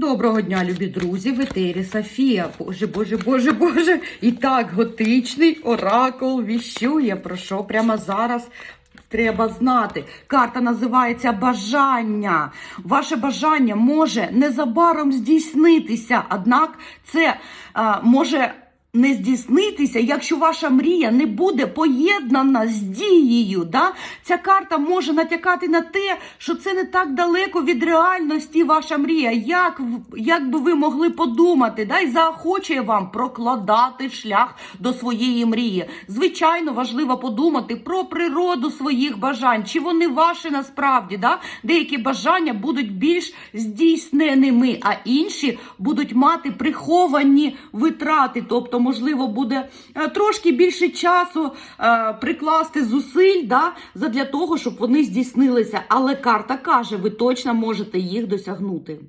Доброго дня, любі друзі, в етері Софія. Боже, боже, боже, боже. І так, готичний оракул віщує. Про що прямо зараз треба знати. Карта називається Бажання. Ваше бажання може незабаром здійснитися, однак це а, може. Не здійснитися, якщо ваша мрія не буде поєднана з дією. Да? Ця карта може натякати на те, що це не так далеко від реальності ваша мрія. Як, як би ви могли подумати, да? і заохочує вам прокладати шлях до своєї мрії. Звичайно, важливо подумати про природу своїх бажань, чи вони ваші насправді. Да? Деякі бажання будуть більш здійсненими, а інші будуть мати приховані витрати. Тобто, можливо, буде е, трошки більше часу е, прикласти зусиль да, задля того, щоб вони здійснилися. Але карта каже, ви точно можете їх досягнути.